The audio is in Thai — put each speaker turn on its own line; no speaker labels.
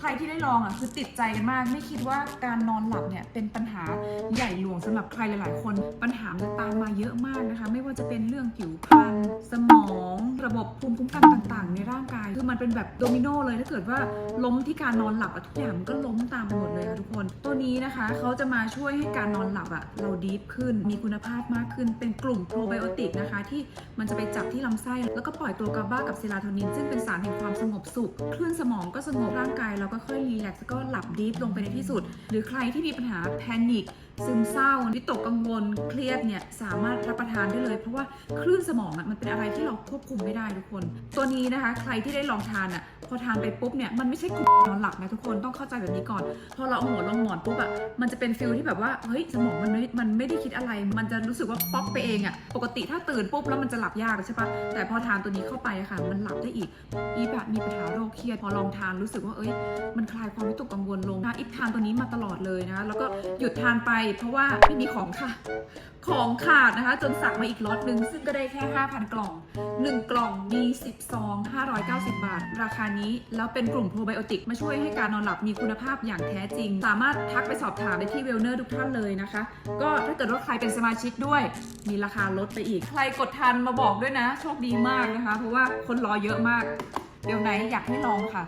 ใครที่ได้ลองอะคือติดใจกันมาก ไม่คิดว่าการนอนหลับเนี่ยเป็นปัญหาใหญ่หลวงสำหรับใครหลาย ๆ คน ปัญหาจะตามมาเยอะมากนะคะ ไม่ว่าจะเป็นเรื่องผิวพรรณสมอง ระบบภูมิคุ้มกันต่าง ๆ ในร่างกาย คือมันเป็นแบบโดมิโนเลยถ้าเกิดว่าล้มที่การนอนหลับอะทุกอย่างมันก็ล้มตามไปหมดเลย นี้นะคะ เขาจะมาช่วยให้การนอนหลับอะเราดีฟขึ้น มีคุณภาพมากขึ้น เป็นกลุ่มโปรไบโอติกนะคะ ที่มันจะไปจับที่ลำไส้ แล้วก็ปล่อยตัวกาบ้ากับเซโรโทนิน ซึ่งเป็นสารแห่งความสงบสุข คลื่นสมองก็สงบร่างกายเราก็ค่อยรีแลกซ์แล้วก็หลับดีฟลงไปในที่สุด หรือใครที่มีปัญหาแพนิค ซึมเศร้าวิตกกังวลเครียดเนี่ยสามารถรับประทานได้เลย เพราะว่าคลื่นสมองอะมันเป็นอะไรที่เราควบคุมไม่ได้ทุกคน ตัวนี้นะคะ ใครที่ได้ลองทานอะพอทานไปปุ๊บเนี่ยมันไม่ใช่กลุ่มนอนหลับนะทุกคนต้องเข้าใจแบบนี้ก่อน พอเราเอาหัวลงหมอนปุ๊บอะมันจะเป็นฟิลที่แบบว่าเฮ้ยสมองมันไม่มันไม่ได้คิดอะไร มันจะรู้สึกว่าป๊อกไปเองอะปกติถ้าตื่นปุ๊บแล้วมันจะหลับยากใช่ปะแต่พอทานตัวนี้เข้าไปอะค่ะ มันหลับได้อีกอีแบบมีปัญหาโรคเครียดพอลองทานรู้สึกว่าเอ้ยมันคลายความวิตกกังวลลงนะอีทานตัวนี้มาตลอดเลยนะแล้วก็หยุดทานไปเพราะว่าไม่มีของค่ะ ของขาดนะคะ จนสั่งมาอีกล็อตหนึ่งซึ่งก็ได้แค่ 5,000 กล่อง 1 กล่องมี10ซอง590 บาท ราคานี้ แล้วเป็นกลุ่มโปรไบโอติกมาช่วยให้การนอนหลับมีคุณภาพอย่างแท้จริง สามารถทักไปสอบถามได้ที่เวลเนอร์ทุกท่านเลยนะคะ ก็ถ้าเกิดว่าใครเป็นสมาชิกด้วย มีราคาลดไปอีก ใครกดทันมาบอกด้วยนะ โชคดีมากนะคะ เพราะว่าคนรอเยอะมาก เดี๋ยวไหนอยากให้ลองค่ะ